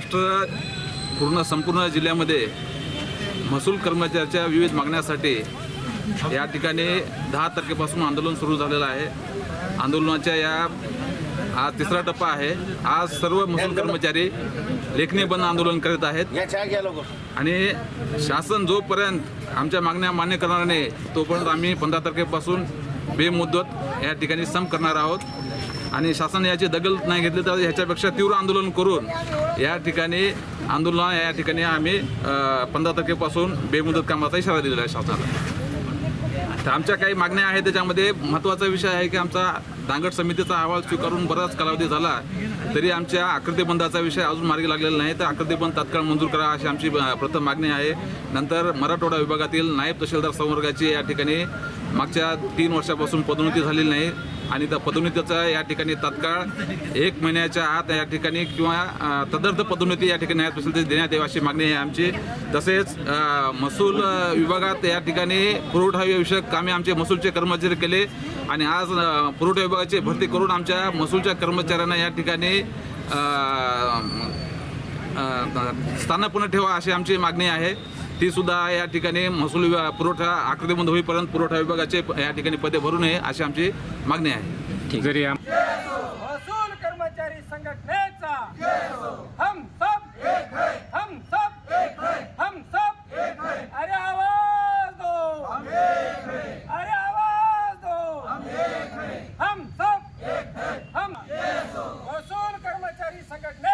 पूर्ण संपूर्ण जिल्ह्यामध्ये महसूल कर्मचाऱ्याच्या विविध मागण्यासाठी या ठिकाणी दहा तारखेपासून आंदोलन सुरू झालेलं आहे. आंदोलनाच्या या आज तिसरा टप्पा आहे. आज सर्व महसूल कर्मचारी लेखणी बंद आंदोलन करीत आहेत. आणि शासन जोपर्यंत आमच्या मागण्या मान्य करणार नाही तोपर्यंत आम्ही पंधरा तारखेपासून बेमुदत या ठिकाणी सम करणार आहोत. आणि शासन याची दखल नाही घेतली तर ह्याच्यापेक्षा तीव्र आंदोलन करून या ठिकाणी आंदोलन या ठिकाणी आम्ही पंधरा तारखेपासून बेमुदत कामाचा इशारा दिलेला आहे शासनाला. तर आमच्या काही मागण्या आहेत त्याच्यामध्ये महत्त्वाचा विषय आहे की आमचा दांगड समितीचा अहवाल स्वीकारून बराच कालावधी झाला तरी आमच्या आकृती बंदाचा विषय अजून मार्गी लागलेला नाही. तर आकृती बंद तात्काळ मंजूर करा अशी आमची प्रथम मागणी आहे. नंतर मराठवाडा विभागातील नायब तहसीलदार संवर्गाची या ठिकाणी मागच्या तीन वर्षापासून पदोन्नती झालेली नाही आणि त्या पदोन्नतीचा या ठिकाणी तात्काळ एक महिन्याच्या आत या ठिकाणी किंवा तदर्थ पदोन्नती या ठिकाणी नायब तहसीलदार देण्यात यावी अशी मागणी आहे आमची. तसेच महसूल विभागात या ठिकाणी पुरवठा विषयक कामे आमचे महसूलचे कर्मचारी केले आणि आज पुरवठा विभागाची भरती करून आमच्या महसूलच्या कर्मचाऱ्यांना या ठिकाणी स्थानपूर्ण ठेवा अशी आमची मागणी आहे. तीसुद्धा या ठिकाणी महसूल विभाग पुरवठा आकृतीबंद होईपर्यंत पुरवठा विभागाचे या ठिकाणी पदे भरू नये अशी आमची मागणी आहे. जरी महसूल कर्मचारी संघटनेचा. हम सब. हम सब. हम सब. अरे आवाज अरे आवाज हम सब. हम महसूल कर्मचारी संघटने